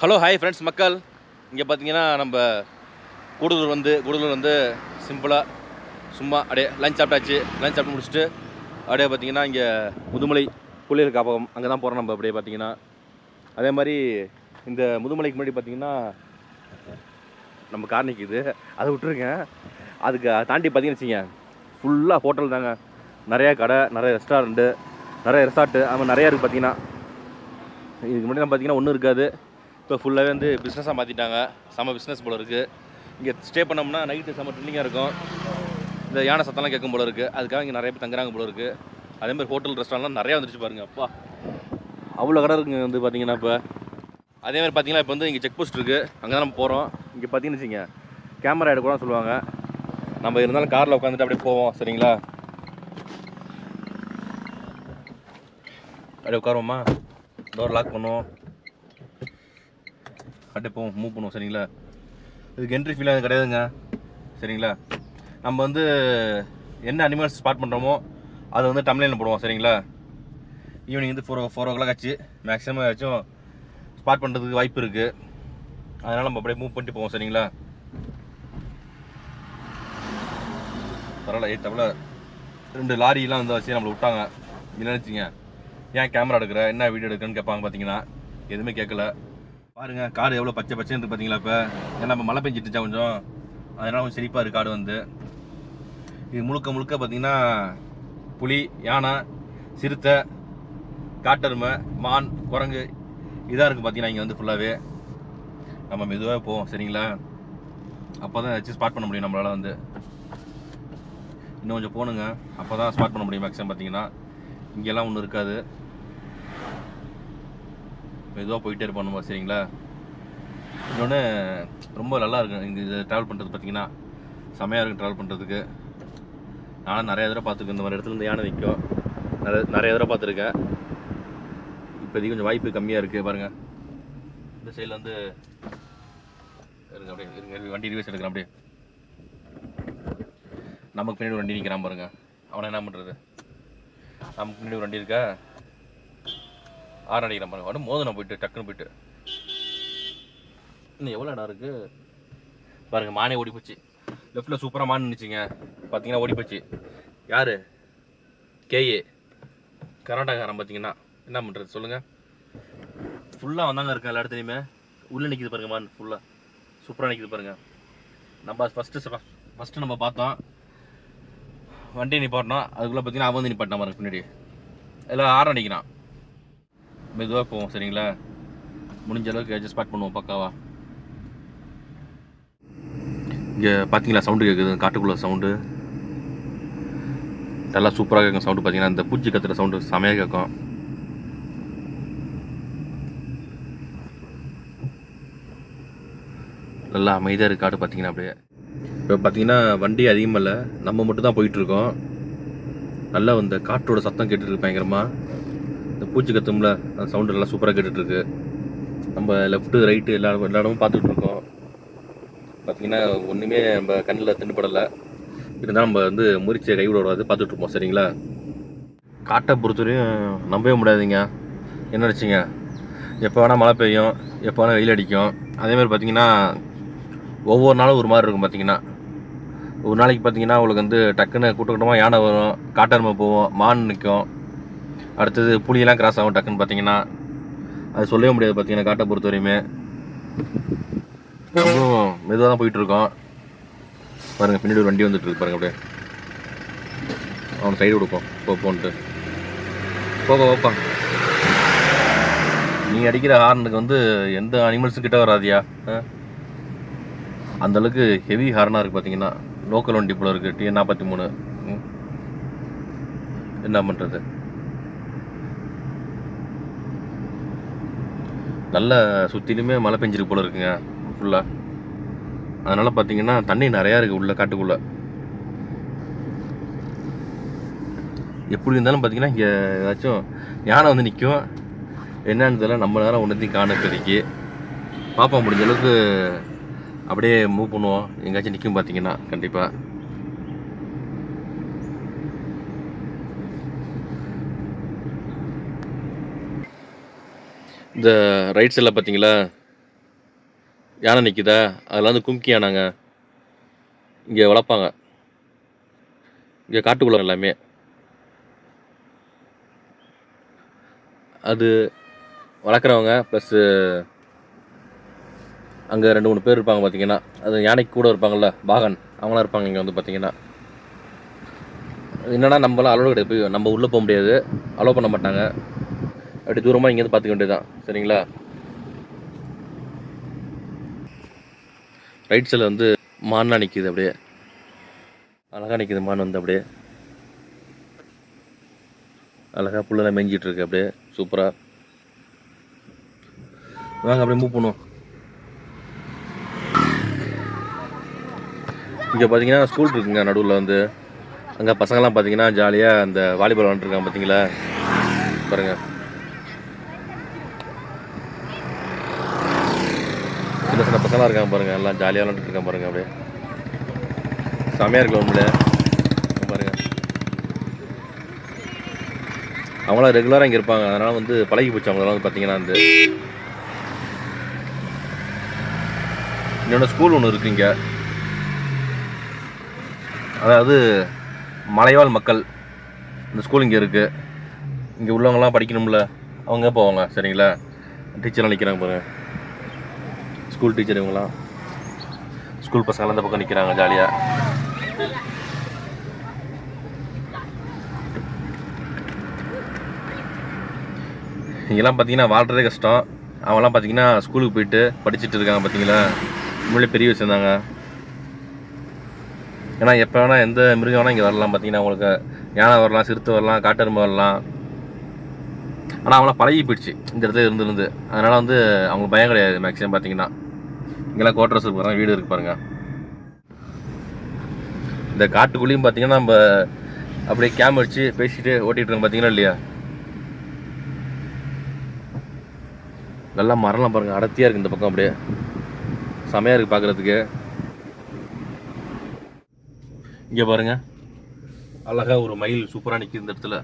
Hello hi friends மக்கள். இங்கே பார்த்தீங்கன்னா நம்ம கூடலூர் வந்து கூடலூர் வந்து சிம்பிளாக சும்மா அப்படியே லஞ்ச் சாப்பிட்டாச்சு. லஞ்ச் சாப்பிட்டு முடிச்சுட்டு அப்படியே பார்த்தீங்கன்னா இங்கே முதுமலை புள்ளியல் காப்பகம் அங்கே தான் போகிறோம் நம்ம அப்படியே பார்த்தீங்கன்னா அதே மாதிரி இந்த முதுமலைக்கு முன்னாடி பார்த்தீங்கன்னா நம்ம கார் நிற்கிது அதை விட்டுருங்க அதுக்கு தாண்டி பார்த்தீங்கன்னு வச்சுங்க ஃபுல்லாக ஹோட்டல் தாங்க. நிறையா கடை நிறைய ரெஸ்டாரண்ட்டு நிறைய ரெசார்ட்டு அது மாதிரி நிறையா இருக்குது பார்த்தீங்கன்னா இதுக்கு முன்னாடி பார்த்தீங்கன்னா ஒன்றும் இருக்காது. இப்போ ஃபுல்லாகவே வந்து பிஸ்னஸாக மாற்றிட்டாங்க செம பிஸ்னஸ் போல இருக்குது இங்கே ஸ்டே பண்ணோம்னா நைட்டு செம்ம ட்ரில்லிங்காக இருக்கும். இந்த யானை சத்தம்லாம் கேட்கும் போல இருக்குது அதுக்காக இங்கே நிறைய பேர் தங்குறாங்க போல இருக்குது அதே மாதிரி ஹோட்டல் ரெஸ்டாரண்ட்லாம் நிறையா வந்துருச்சு பாருங்க அப்பா. அவ்வளோ கடை இருக்குங்க வந்து பார்த்தீங்கன்னா இப்போ. அதே மாதிரி பார்த்தீங்கன்னா இப்போ வந்து இங்கே செக் போஸ்ட் இருக்குது அங்கே தான் நம்ம போகிறோம் இங்கே பார்த்தீங்கன்னு வச்சுங்க கேமரா எடுக்கணும்னு சொல்லுவாங்க. நம்ம இருந்தாலும் காரில் உட்காந்துட்டு அப்படியே போவோம் சரிங்களா? அப்படியே உட்காருவோமா? டோர் லாக் பண்ணுவோம். அப்படியே போவோம் மூவ் பண்ணுவோம் சரிங்களா? இதுக்கு என்ட்ரி ஃபீல் எதுவும் கிடையாதுங்க. சரிங்களா? நம்ம வந்து என்ன அனிமல்ஸ் ஸ்பாட் பண்ணுறோமோ அதை வந்து டம்லைனில் போடுவோம் சரிங்களா? ஈவினிங் வந்து ஃபோர் ஃபோர் ஓ கிளாக் ஆச்சு. மேக்ஸிமம் ஏதாச்சும் ஸ்பாட் பண்ணுறதுக்கு வாய்ப்பு இருக்குது அதனால் நம்ம அப்படியே மூவ் பண்ணிட்டு போவோம் சரிங்களா? பரவாயில்ல எயிட் டபுள் ரெண்டு லாரியெலாம் வந்து வச்சு நம்மளை விட்டாங்க. என்ன நினச்சிங்க. ஏன் கேமரா எடுக்கிற? என்ன வீடியோ எடுக்கிறேன்னு கேட்பாங்க பார்த்தீங்கன்னா எதுவுமே கேட்கல. பாருங்க காடு எவ்வளோ பச்சை பச்சைன்னு இருக்கு பார்த்தீங்களா இப்போ? ஏன்னா நம்ம மழை பெஞ்சிட்டுச்சா கொஞ்சம். அதனால கொஞ்சம் செழிப்பாக இருக்கு காடு வந்து. இது முழுக்க முழுக்க பார்த்தீங்கன்னா புலி யானை சிறுத்தை காட்டெருமை மான் குரங்கு இதாக இருக்குது பார்த்தீங்கன்னா இங்கே வந்து ஃபுல்லாகவே நம்ம மெதுவாக போவோம் சரிங்களா? அப்போ தான் ஏதாச்சும் ஸ்பாட் பண்ண முடியும் நம்மளால் வந்து. இன்னும் கொஞ்சம் போகணுங்க அப்போ தான் ஸ்பாட் பண்ண முடியும் மேக்ஸிமம் பார்த்தீங்கன்னா இங்கெல்லாம் ஒன்றும் இருக்காது. மெதுவாக போயிட்டே இருப்போம் நம்ம சரிங்களா? இன்னொன்று ரொம்ப நல்லா இருக்கும் இங்கே இது ட்ராவல் பண்ணுறது பார்த்தீங்கன்னா செமையாக இருக்கும் ட்ராவல் பண்ணுறதுக்கு நானும் நிறைய தடவை பார்த்துருக்கேன் இந்த மாதிரி இடத்துல இருந்து யானை நிற்கும் நிறைய நிறைய தடவை பார்த்துருக்கேன் இப்போதைக்கு கொஞ்சம் வாய்ப்பு கம்மியாக இருக்குது பாருங்கள் இந்த சைடில் வந்து இருங்க அப்படியே இருங்க, வண்டி ரிவர்ஸ் எடுக்கிறேன் அப்படியே. நமக்கு பின்னாடி ஒரு வண்டி நிற்கிறான் பாருங்க. அவனை என்ன பண்ணுறது நமக்கு பின்னாடி ஒரு வண்டி இருக்கா? ஆறு அடிக்கிறான் மாதிரி உடனே மோதனம் போயிட்டு டக்குன்னு போயிட்டு. இன்னும் எவ்வளோ இடம் இருக்கு? பாருங்க மானே ஓடி போச்சு. லெஃப்டில் சூப்பராக மான் நினச்சிங்க பார்த்தீங்கன்னா ஓடி போச்சு. யார்? கேஏ கர்நாடகாரன் பார்த்தீங்கன்னா என்ன பண்ணுறது சொல்லுங்கள் ஃபுல்லாக வந்தாங்க இருக்கேன் எல்லா இடத்துலையுமே. உள்ளே நிற்கிது பாருங்க மான் ஃபுல்லாக சூப்பராக நிற்கிது பாருங்கள் நம்ம ஃபஸ்ட்டு ஃபஸ்ட்டு நம்ம பார்த்தோம். வண்டி நிப்பாட்டினோம். அதுக்குள்ளே பார்த்தீங்கன்னா அவன் வந்து நிப்பாட்டினா பாருங்க பின்னாடி. எல்லாம் ஆரம் அடிக்கிறான் மெதுவாக போவோம் சரிங்களா? முடிஞ்ச அளவுக்கு அட்ஜஸ்ட் ஸ்பாட் பண்ணுவோம் பக்காவா. இங்கே பார்த்தீங்களா சவுண்டு கேட்குது காட்டுக்குள்ளே சவுண்டு நல்லா சூப்பராக கேட்கும் சவுண்டு பார்த்தீங்கன்னா இந்த பூச்சி கத்துற சவுண்டு செமையாக கேட்கும் நல்லா அமைதியாக இருக்கு காடு பார்த்தீங்கன்னா அப்படியே. இப்போ பார்த்தீங்கன்னா வண்டி அதிகமாக இல்லை நம்ம மட்டும் தான் போயிட்டுருக்கோம் நல்லா இந்த காற்றோட சத்தம் கேட்டுருக்கு பயங்கரமாக பூச்சி கத்தும்ல அந்த சவுண்டு நல்லா சூப்பராக கேட்டுட்ருக்கு நம்ம லெஃப்ட்டு ரைட்டு எல்லா எல்லா இடமும் பார்த்துட்டு இருக்கோம் பார்த்தீங்கன்னா ஒன்றுமே நம்ம கண்ணில் திண்டுப்படலை இருந்தால் நம்ம வந்து முறிச்சை கைவிட விடாது பார்த்துட்ருப்போம் சரிங்களா? காட்டை பொறுத்தவரையும் நம்பவே முடியாதுங்க. என்ன நினச்சிங்க? எப்போ வேணால் மழை பெய்யும் எப்போ வேணால் வெயில் அடிக்கும். அதேமாதிரி பார்த்தீங்கன்னா ஒவ்வொரு நாளும் ஒரு மாதிரி இருக்கும் பார்த்தீங்கன்னா ஒரு நாளைக்கு பார்த்தீங்கன்னா உங்களுக்கு வந்து டக்குன்னு கூட்ட கூட்டமாக யானை வரும் காட்டெருமை போவோம் மான் நிற்கும் அடுத்தது புளியெல்லாம் கிராஸ் ஆகும் டக்குன்னு பார்த்தீங்கன்னா அது சொல்லவே முடியாது பார்த்தீங்கன்னா காட்டை பொறுத்த வரையுமே. நம்மளும் மெதுவாக தான் போயிட்டுருக்கோம் பாருங்கள் பின்னாடி ஒரு வண்டி வந்துட்டு இருக்கு பாருங்க அப்படியே. அவன் சைடு கொடுப்போம் போ போன்ட்டு. போக போப்பா. நீ அடிக்கிற ஹார்னுக்கு வந்து எந்த அனிமல்ஸும் கிட்ட வராதியா? ஆ? அந்த அளவுக்கு ஹெவி ஹார்னாக இருக்குது பார்த்தீங்கன்னா லோக்கல் வண்டி போல இருக்குது டிஎன் நாற்பத்தி மூணு. ம். என்ன பண்ணுறது நல்ல சுற்றிலுமே மழை பெஞ்சிருக்கு போல இருக்குங்க ஃபுல்லாக அதனால் பார்த்தீங்கன்னா தண்ணி நிறையா இருக்குது உள்ள காட்டுக்குள்ளே. எப்படி இருந்தாலும் பார்த்தீங்கன்னா இங்கே ஏதாச்சும் யானை வந்து நிற்கும் என்னன்னு தெரியல நம்ம நேரம் ஒன்றுத்தையும் காண இப்போதைக்கு. பார்ப்போம் முடிஞ்ச அளவுக்கு அப்படியே மூவ் பண்ணுவோம். எங்கேயாச்சும் நிற்கும் பார்த்தீங்கன்னா கண்டிப்பாக இந்த ரைட் சைடில் பார்த்தீங்களா யானை நிற்குதா அதில் வந்து கும்கி யானாங்க. இங்கே வளர்ப்பாங்க. இங்கே காட்டுக்குள்ள எல்லாமே. அது வளர்க்குறவங்க ப்ளஸ்ஸு அங்கே ரெண்டு மூணு பேர் இருப்பாங்க பார்த்தீங்கன்னா அது யானைக்கு கூட இருப்பாங்கள்ல பாகன். அவங்களாம் இருப்பாங்க இங்கே வந்து பார்த்தீங்கன்னா என்னன்னா நம்மளாம் அலோவ் கிடையாது போய் நம்ம உள்ளே போக முடியாது. அலோவ் பண்ண மாட்டாங்க. அப்படி தூரமாக இங்கேருந்து பார்த்துக்க தான் சரிங்களா? ரைட் சைடில் வந்து மான்னா நிற்கிது அப்படியே. அழகாக நிற்கிது மான் வந்து அப்படியே. அழகாக புல்லெல்லாம் மேய்ஞ்சிட்டு இருக்கு அப்படியே. சூப்பராக வாங்க அப்படியே மூவ் பண்ணுவோம். இங்கே பார்த்தீங்கன்னா ஸ்கூல் இருக்குங்க நடுவில் வந்து. அங்கே பசங்கள்லாம் பார்த்தீங்கன்னா ஜாலியாக அந்த வாலிபால் விளாண்டுருக்காங்க பார்த்தீங்களா பாருங்கள் சின்ன சின்ன பசங்களாம் இருக்காங்க பாருங்க. எல்லாம் ஜாலியாக விளாண்டுட்டு இருக்காங்க பாருங்க அப்படியே. செமையாக இருக்கு உண்மையில பாருங்க. அவங்களாம் ரெகுலராக இங்கே இருப்பாங்க. அதனால் வந்து பழகி போச்சு அவங்களாம் வந்து பார்த்தீங்கன்னா வந்து. என்னோட ஸ்கூல் ஒன்று இருக்கு இங்கே. அதாவது மலைவாழ் மக்கள். இந்த ஸ்கூல் இங்கே இருக்குது இங்கே உள்ளவங்கலாம் படிக்கணும்ல. அவங்க போவாங்க? சரிங்களா? டீச்சர்லாம் நிற்கிறாங்க பாருங்கள் ஸ்கூல் டீச்சர் இவங்களாம். ஸ்கூல் பசங்களாம் இந்த பக்கம் நிற்கிறாங்க ஜாலியாக இங்கெல்லாம் பார்த்தீங்கன்னா வாழ்கிறதே கஷ்டம். அவங்களாம் பார்த்தீங்கன்னா ஸ்கூலுக்கு போயிட்டு படிச்சுட்டு இருக்காங்க பார்த்தீங்களா முன்னாடி பெரிய விஷயம் ஏன்னா எப்போ வேணால் எந்த மிருகம் வேணால் இங்கே வரலாம் பார்த்தீங்கன்னா உங்களுக்கு யானை வரலாம் சிறுத்தை வரலாம் காட்டெருமை வரலாம். ஆனால் அவங்களாம் பழகி போயிடுச்சு. இந்த இடத்துல இருந்துருந்து அதனால் வந்து அவங்களுக்கு பயம் கிடையாது மேக்ஸிமம் பார்த்தீங்கன்னா இங்கெல்லாம் கோட்ரஸ் இருக்கு பாருங்க வீடு இருக்கு பாருங்க. இந்த காட்டுக்குள்ளேயும் பார்த்தீங்கன்னா நம்ம அப்படியே கேம் வச்சு பேசிட்டு ஓட்டிகிட்டு இருக்கோம் பார்த்தீங்கன்னா இல்லையா? நல்லா மரம்லாம் பாருங்க அடர்த்தியாக இருக்குது இந்த பக்கம் அப்படியே. செமையாக இருக்குது பார்க்குறதுக்கு இங்கே பாருங்க. அழகா ஒரு மயில் சூப்பராக நிற்கிது இந்த இடத்துல.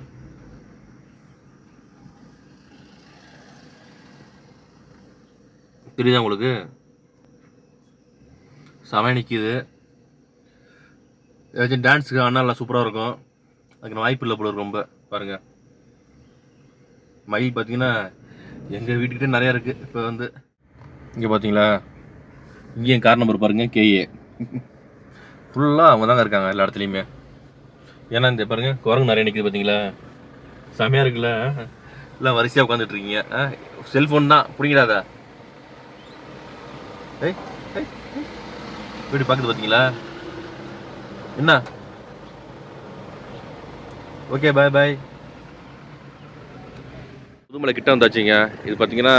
தெரியுதா உங்களுக்கு? செமையாக நிற்கிது ஏதாச்சும் டான்ஸுக்கு ஆனால் நல்லா சூப்பராக இருக்கும். அதுக்கு வாய்ப்பு இல்லை போல இருக்கும் ரொம்ப. பாருங்கள் மயில் பார்த்தீங்கன்னா எங்கள் வீட்டுக்கிட்டே நிறையா இருக்குது இப்போ வந்து இங்கே பார்த்தீங்களா இங்கேயும் கார் நம்பர் பாருங்கள் கேஏ ஃபுல்லாக அவங்க தாங்க இருக்காங்க எல்லா இடத்துலையுமே. ஏன்னா இந்த பாருங்க குரங்கு நிறைய நிற்கிது பார்த்தீங்களா செமையாக இருக்குல்ல? எல்லாம் வரிசையாக உட்காந்துட்ருக்கீங்க செல்ஃபோன் தான். பிடிங்கிறாத ஏய். வீடு பார்க்குது பார்த்தீங்களா? என்ன? ஓகே பாய் பாய் புதுமலை கிட்ட வந்தாச்சுங்க. இது பார்த்தீங்கன்னா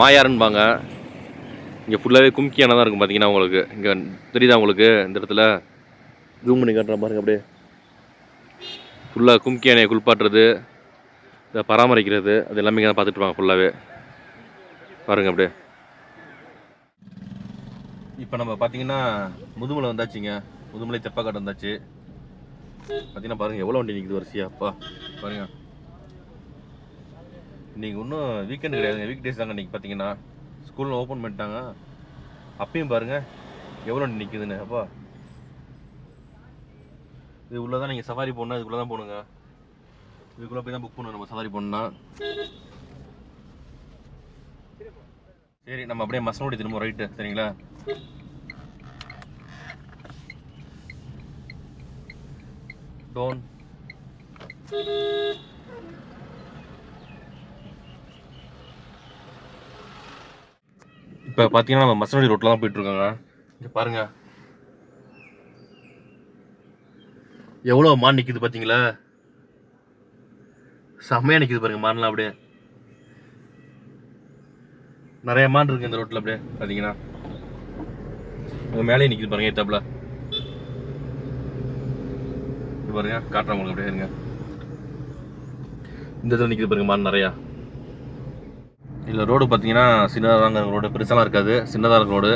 மாயாருன்பாங்க இங்கே ஃபுல்லாகவே கும்கி யானை தான் இருக்கும் பார்த்தீங்கன்னா உங்களுக்கு. இங்கே தெரியுதா உங்களுக்கு இந்த இடத்துல? ஜூம் பண்ணி காட்டுறேன் பாருங்க அப்படியே. ஃபுல்லாக கும்கி யானையை குளிப்பாட்டுறது இதை பராமரிக்கிறது அது எல்லாமே இங்கே பார்த்துட்டு வாங்க ஃபுல்லாகவே பாருங்க அப்படியே. இப்போ நம்ம பார்த்தீங்கன்னா முதுமலை வந்தாச்சுங்க. முதுமலை தெப்பக்காட்டு வந்தாச்சு. பார்த்தீங்கன்னா பாருங்கள் எவ்வளோ வண்டி நிற்குது வரிசையா. அப்பா பாருங்க. இன்றைக்கி ஒன்றும் வீக்கெண்டு கிடையாதுங்க. வீக் டேஸ் தாங்க இன்னைக்கு பார்த்தீங்கன்னா ஸ்கூலில் ஓப்பன் பண்ணிட்டாங்க. அப்பயும் பாருங்கள் எவ்வளோ வண்டி நிற்குதுன்னு அப்பா. இது உள்ளே தான் நீங்கள் சவாரி போகணுன்னா இதுக்குள்ளே தான் போகணுங்க. இதுக்குள்ளே போய் தான் புக் பண்ணணும். நம்ம சவாரி போகணுன்னா சரி நம்ம அப்படியே மசனோடி திரும்ப ரைட்டு சரிங்களா? டோன் இப்போ பார்த்தீங்கன்னா நம்ம மசனடி ரோட்டில் தான் போயிட்டு இருக்காங்க இங்கே பாருங்க. எவ்வளோ மான் நிற்கிது பார்த்தீங்களா செம்மையாக நிற்கிது பாருங்க மான்லாம் அப்படியே. நிறைய மான் இருக்கு இந்த ரோட்டில் அப்படியே பார்த்தீங்கன்னா அங்கே மேலேயே நிற்கிது பாருங்க ஏத்தாப்புல பாருங்க காட்டுறேன் உங்களுக்கு அப்படியே இருங்க. இந்த இடத்துல நிற்கிது பாருங்க மான் நிறையா. இல்லை ரோடு பார்த்தீங்கன்னா சின்னதாக தாங்க ரோடு பெருசாலாம் இருக்காது. சின்னதாக இருக்க ரோடு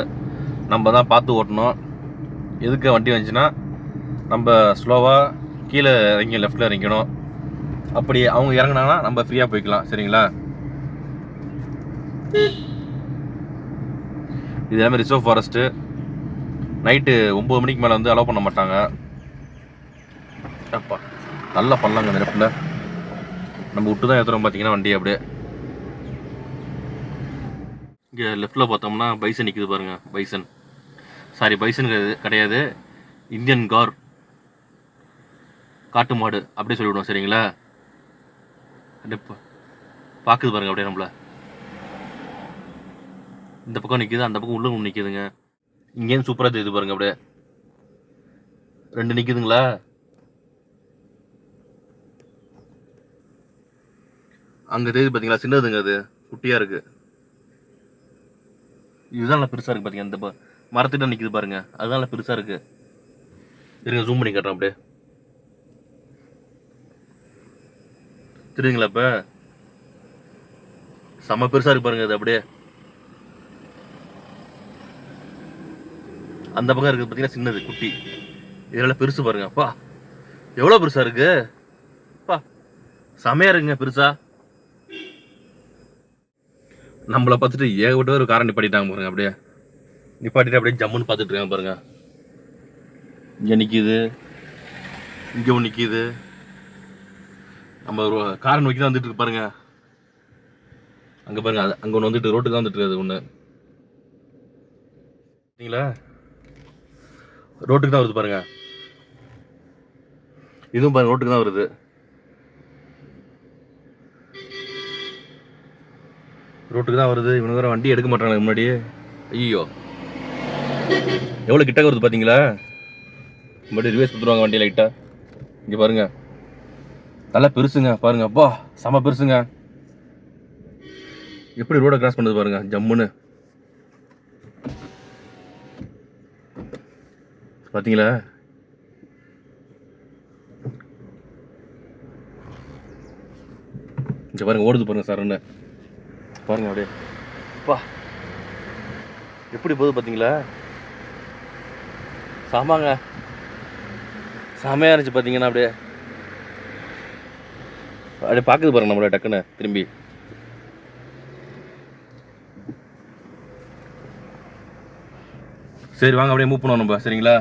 நம்ம தான் பார்த்து ஓட்டணும். எதுக்கு வண்டி வந்துச்சுன்னா நம்ம ஸ்லோவாக கீழே இறங்கி லெஃப்ட்டில் இறங்கணும் அப்படி அவங்க இறங்குனாங்கன்னா நம்ம ஃப்ரீயாக போய்க்கலாம் சரிங்களா? இது எல்லாமே ரிசர்வ் ஃபாரஸ்ட்டு நைட்டு ஒம்பது மணிக்கு மேலே வந்து அலோவ் பண்ண மாட்டாங்க. அப்பா நல்லா பண்ணலாங்க அந்த இடத்துல. நம்ம விட்டு தான் ஏற்றுறோம் பார்த்தீங்கன்னா வண்டி அப்படியே. இங்கே லெஃப்டில் பார்த்தோம்னா பைசன் நிற்குது பாருங்கள் பைசன். சாரி பைசன் கிடையாது கிடையாது. இந்தியன் கார் காட்டு மாடு அப்படியே சொல்லிவிடுவோம் சரிங்களா? அப்படியே பார்க்குது பாருங்க அப்படியே நம்மள. இந்த பக்கம் நிற்கிது அந்த பக்கம் உள்ளே ஒன்று நிற்கிதுங்க இங்கேயும் சூப்பராக தெரியுது பாருங்க அப்படியே. ரெண்டு நிற்குதுங்களா அங்கே தெரியுது பார்த்தீங்களா சின்னதுங்க அது. குட்டியாக இருக்கு. இதுதான் நல்லா பெருசாக இருக்குது பார்த்தீங்க இந்த மரத்திட்ட நிற்கிது பாருங்க. அதுதான் நல்லா பெருசாக இருக்கு. இருங்க ஜூம் பண்ணி காட்டுறேன் அப்படியே. தெரியுதுங்களா இப்போ? செம்ம பெருசாக இருக்கு பாருங்க அது அப்படியே. அந்த பக்கம் இருக்குது பார்த்தீங்கன்னா சின்னது குட்டி. இதெல்லாம் பெருசு பாருங்க. அப்பா எவ்வளோ பெருசா இருக்கு? அப்பா செமையா இருக்குங்க பெருசா. நம்மளை பார்த்துட்டு ஏகப்பட்ட ஒரு காரை நிப்பாட்டிட்டாங்க பாருங்க அப்படியே. நிப்பாட்டிட்டு அப்படியே ஜம்முன்னு பார்த்துட்டு இருக்காங்க பாருங்க. இங்கே நிற்கிது இங்கே ஒன்று நிற்கிது நம்ம ஒரு காரை நோக்கி தான் வந்துட்டு இருக்கு பாருங்க. அங்கே பாருங்க அங்கே ஒன்று வந்துட்டு ரோட்டுக்கு தான் வந்துட்டு இருக்குது ஒன்று சரிங்களா? ரோட்டுக்கு தான் வருது பாருங்க. இதுவும் பாருங்க ரோட்டுக்கு தான் வருது. ரோட்டுக்கு தான் வருது. இவனுக்கு வேற வண்டி எடுக்க மாட்டாங்க முன்னாடியே. ஐயோ. எவ்வளோ கிட்ட வருது பார்த்தீங்களா மறுபடியும் ரிவேஸ் கொடுத்துருவாங்க வண்டி லைட்டா இங்கே பாருங்க. நல்லா பெருசுங்க பாருங்க. அப்பா செம பெருசுங்க. எப்படி ரோட கிராஸ் பண்ணுது பாருங்க. ஜம்முன்னு. பார்த்தீங்களா இங்க பாருங்க ஓடுது பாருங்க சரன்னு பாருங்க அப்படியே. பா. எப்படி போகுது பார்த்தீங்களா சாமாங்க. செமையாக இருந்துச்சு பார்த்தீங்கன்னா அப்படியே. அப்படியே பார்க்குது பாருங்க நம்மள டக்குன்னு திரும்பி. சரி வாங்க அப்படியே மூவ் பண்ணுவோம் நம்ம. சரிங்களா?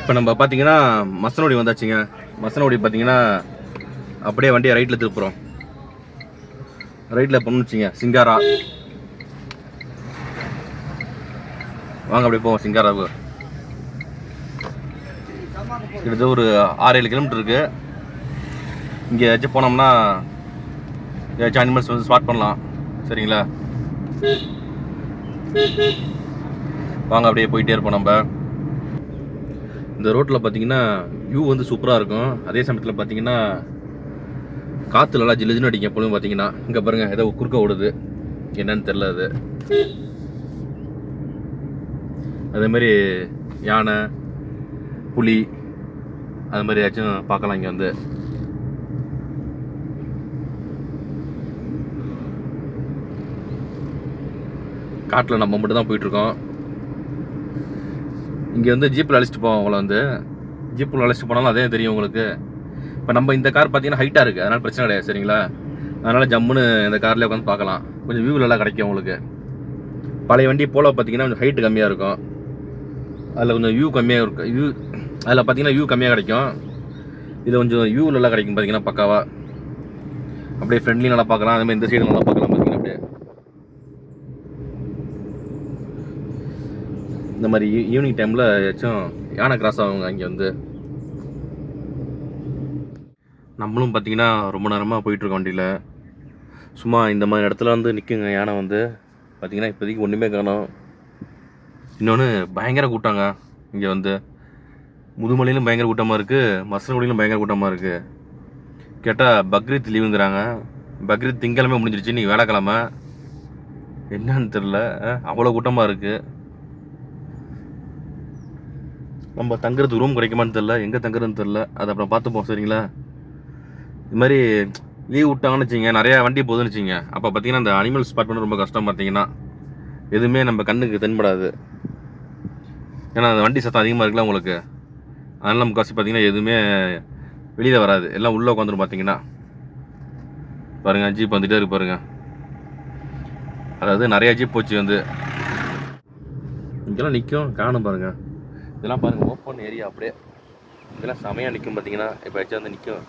இப்போ நம்ம பார்த்தீங்கன்னா மசனோடி வந்தாச்சுங்க. மசனோடி பார்த்தீங்கன்னா அப்படியே வண்டியை ரைட்டில் திருப்புறோம். ரைட்டில் பண்ணு வச்சுங்க சிங்காரா. வாங்க அப்படியே போவோம் சிங்காராவுக்கு. கிட்டத்தட்ட ஒரு ஆறு ஏழு கிலோமீட்டர் இருக்குது இங்கே ஏதாச்சும் போனோம்னா ஏதாச்சும் அனிமல்ஸ் வந்து ஸ்பாட் பண்ணலாம். சரிங்களா? வாங்க அப்படியே போயிட்டே இருப்போம் நம்ம. இந்த ரோட்டில் பார்த்தீங்கன்னா வியூ வந்து சூப்பராக இருக்கும். அதே சமயத்தில் பார்த்தீங்கன்னா காற்று நல்லா ஜில்லு ஜில்லு அடிக்கும் எப்பொழுதும் பார்த்தீங்கன்னா இங்கே பாருங்கள் ஏதோ குறுக்க ஓடுது. என்னன்னு தெரில அது. அதே மாதிரி யானை புலி அது மாதிரி ஏதாச்சும் பார்க்கலாம் இங்கே வந்து. காட்டில் நம்ம மட்டும் தான் போயிட்டுருக்கோம் இங்கே வந்து ஜீப்பில் அழைச்சிட்டு போவோம் உங்களை வந்து. ஜீப்பில் அழைச்சிட்டு போனாலும் அதே தெரியும் உங்களுக்கு. இப்போ நம்ம இந்த கார் பார்த்தீங்கன்னா ஹைட்டாக இருக்குது அதனால் பிரச்சனை கிடையாது சரிங்களா? அதனால் ஜம்முன்னு இந்த கார்லேயே உட்காந்து பார்க்கலாம். கொஞ்சம் வியூவில் நல்லா கிடைக்கும் உங்களுக்கு. பழைய வண்டி போல பார்த்தீங்கன்னா கொஞ்சம் ஹைட்டு கம்மியாக இருக்கும். அதில் கொஞ்சம் வியூ கம்மியாக இருக்கும் வியூ அதில் பார்த்தீங்கன்னா வியூ கம்மியாக கிடைக்கும். இது கொஞ்சம் வியூ நல்லா கிடைக்கும் பார்த்தீங்கன்னா பக்காவாக அப்படியே ஃப்ரெண்ட்லி நல்லா பார்க்கலாம். அதே மாதிரி இந்த சைடு நல்லா பார்க்கலாம் பார்த்தீங்கன்னா அப்படியே இந்த மாதிரி ஈவினிங் டைமில் ஏதாச்சும் யானை கிராஸ் ஆகுங்க இங்கே வந்து? நம்மளும் பார்த்தீங்கன்னா ரொம்ப நேரமாக போயிட்டுருக்கோம் வண்டியில். சும்மா இந்த மாதிரி இடத்துல வந்து நிற்குங்க யானை வந்து. பார்த்திங்கன்னா இப்போதைக்கு ஒன்றுமே காணும். இன்னொன்று பயங்கர கூட்டாங்க இங்கே வந்து. முதுமலையிலும் பயங்கர கூட்டமாக இருக்குது மசனகுடியிலும் பயங்கர கூட்டமாக இருக்குது கேட்டால் பக்ரீத் லீவுங்கிறாங்க. பக்ரீத் திங்கக்கிழமை முடிஞ்சிருச்சு நீ வேலைக்கிழமை. என்னன்னு தெரில அவ்வளோ கூட்டமாக இருக்குது நம்ம தங்குறதுக்கு ரூம் கிடைக்குமான்னு தெரில எங்கே தங்குறதுன்னு தெரில அதை அப்புறம் பார்த்துப்போம் சரிங்களா? இது மாதிரி லீவ் விட்டாங்கன்னு வச்சுங்க நிறையா வண்டி போகுதுன்னு வச்சுங்க அப்போ பார்த்தீங்கன்னா அந்த அனிமல் ஸ்பாட் பண்ண ரொம்ப கஷ்டம் பார்த்தீங்கன்னா. எதுவுமே நம்ம கண்ணுக்கு தென்படாது. ஏன்னா அந்த வண்டி சத்தம் அதிகமாக இருக்குல்ல உங்களுக்கு. அதனால் நம்ம காசு பார்த்தீங்கன்னா எதுவுமே வெளியில் வராது. எல்லாம் உள்ளே உட்காந்துரும் பார்த்தீங்கன்னா. பாருங்கள் ஜீப் வந்துகிட்டே இருக்கு பாருங்கள் அதாவது நிறையா ஜீப் போச்சு வந்து. இங்கெல்லாம் நிற்கும் காணும் பாருங்கள் இதெல்லாம் பாருங்க ஓப்பன் ஏரியா அப்படியே இதெல்லாம் செமையாக நிற்கும் பார்த்தீங்கன்னா இப்போ வச்சு வந்து நிற்கும்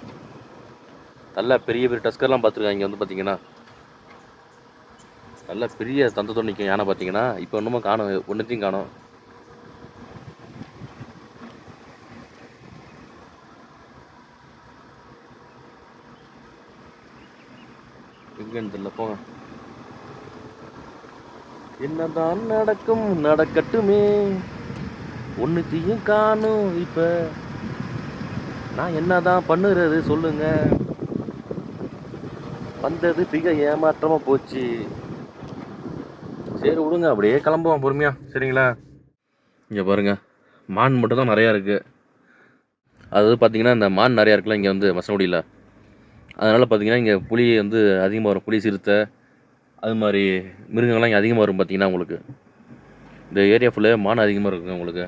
நல்லா பெரிய பெரிய டஸ்கர்லாம் பார்த்துருக்காங்க இங்கே வந்து பார்த்தீங்கன்னா நல்லா பெரிய தந்தத்தோடு நிற்கும் யானை பார்த்தீங்கன்னா இப்போ ஒன்றுமே காணும் ஒன்றுத்தையும் காணும். எங்கன்னு தெரியல போங்க. என்னதான் நடக்கும் நடக்கட்டுமே. ஒன்றுத்தையும் காணும் இப்போ. நான் என்ன தான் பண்ணுறது சொல்லுங்க. வந்தது மிக ஏமாற்றமாக போச்சு. சரி விடுங்க அப்படியே கிளம்புவோம் பொறுமையா. சரிங்களா? இங்கே பாருங்க மான் மட்டும் தான் நிறையா இருக்குது அதாவது பார்த்தீங்கன்னா இந்த மான் நிறையா இருக்குல்ல இங்கே வந்து மசனகுடியில் அதனால் பார்த்தீங்கன்னா இங்கே புலி வந்து அதிகமாக வரும். புளி சிறுத்தை அது மாதிரி மிருகங்கள்லாம் இங்கே அதிகமாக வரும் பார்த்தீங்கன்னா உங்களுக்கு. இந்த ஏரியா ஃபுல்லாக மான் அதிகமாக இருக்குங்க உங்களுக்கு.